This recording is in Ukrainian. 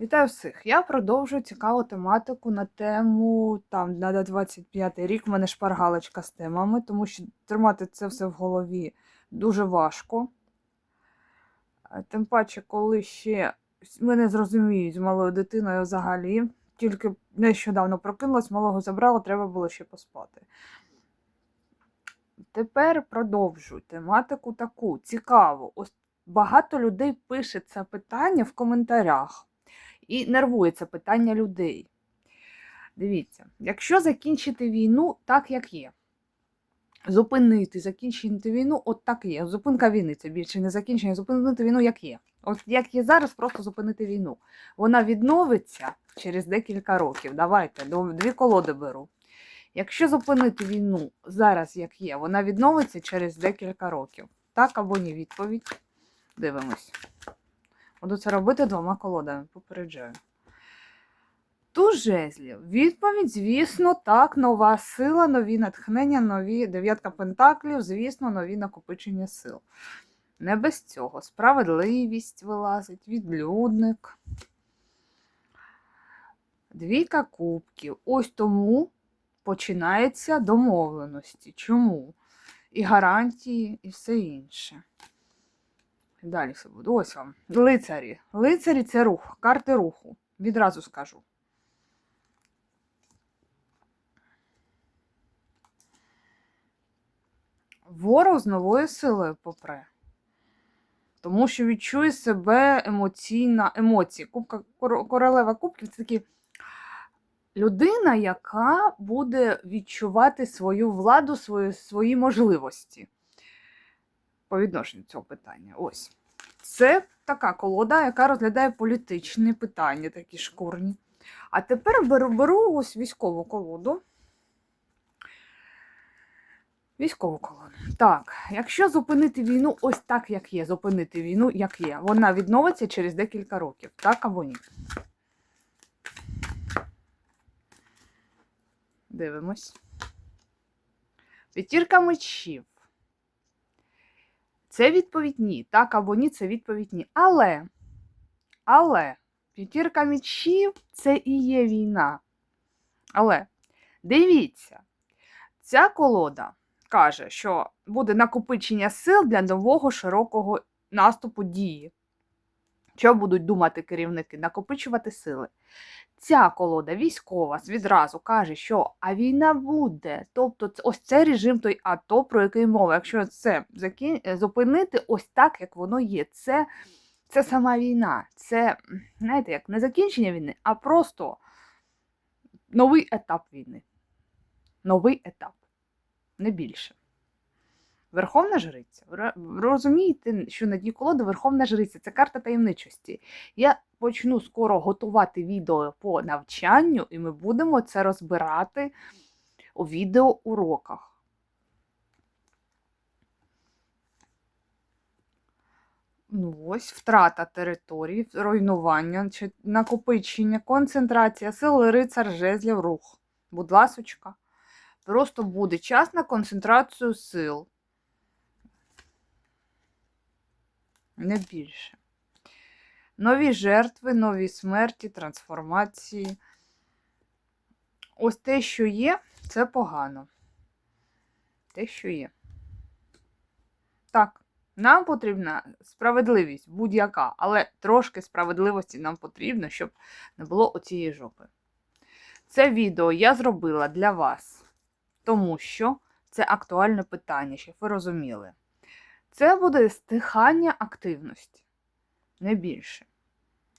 Вітаю всіх! Я продовжую цікаву тематику на тему там на 25 рік. в мене шпаргалочка з темами, тому що тримати це все в голові дуже важко. Е, Тим паче, коли ще мене зрозуміють з малою дитиною взагалі. Тільки нещодавно прокинулась, малого забрала, треба було ще поспати. Тепер продовжую тематику таку цікаву. Багато людей пише це питання в коментарях. І нервує це питання людей. Дивіться, якщо закінчити війну так, як є, зупинити, закінчити війну, от так і є. Зупинка війни це більше не закінчення, зупинити війну як є. От як є зараз, просто зупинити війну. Вона відновиться через декілька років. Давайте, дві колоди беру. Якщо зупинити війну зараз, як є, вона відновиться через декілька років. Так або ні відповідь. Дивимось. Буду це робити двома колодами, попереджаю. Туз жезлів. Відповідь, звісно, так, нова сила, нові натхнення, нові дев'ятка пентаклів, звісно, нові накопичення сил. Не без цього. Справедливість вилазить, відлюдник. Двійка кубків. Ось тому починається домовленості. Чому? І гарантії, і все інше. Далі все буде. Ось вам. Лицарі. Лицарі це рух, карти руху. Відразу скажу. Ворог з новою силою попре. Тому що відчує себе емоційна емоції. Кубка, королева кубків це такі людина, яка буде відчувати свою владу, свої, свої можливості по відношенню цього питання. Ось. Це така колода, яка розглядає політичні питання, такі шкурні. А тепер беру, беру ось військову колоду. Військову колоду. Так, якщо зупинити війну ось так, як є, зупинити війну, як є, вона відновиться через декілька років, так або ні. Дивимось. П'ятірка мечів. Це відповідь ні. Так або ні, це відповідь ні. Але, але, п'ятірка мічів це і є війна. Але дивіться, ця колода каже, що буде накопичення сил для нового широкого наступу дії. Що будуть думати керівники? Накопичувати сили. Ця колода військова відразу каже, що а війна буде. Тобто, ось це режим той АТО, про який мова. Якщо це закін... е, зупинити ось так, як воно є, це, це сама війна. Це, знаєте, як не закінчення війни, а просто новий етап війни. Новий етап, не більше. Верховна жриця. Розумієте, що на дні колоди Верховна жриця це карта таємничості. Я почну скоро готувати відео по навчанню, і ми будемо це розбирати у відеоуроках. Ну ось, втрата території, руйнування, накопичення, концентрація сил, рицар, жезлів, рух. Будь ласочка. Просто буде час на концентрацію сил. Не більше. Нові жертви, нові смерті, трансформації. Ось те, що є, це погано. Те, що є. Так, нам потрібна справедливість будь-яка, але трошки справедливості нам потрібно, щоб не було оцієї жопи. Це відео я зробила для вас, тому що це актуальне питання, щоб ви розуміли. Це буде стихання активності, не більше.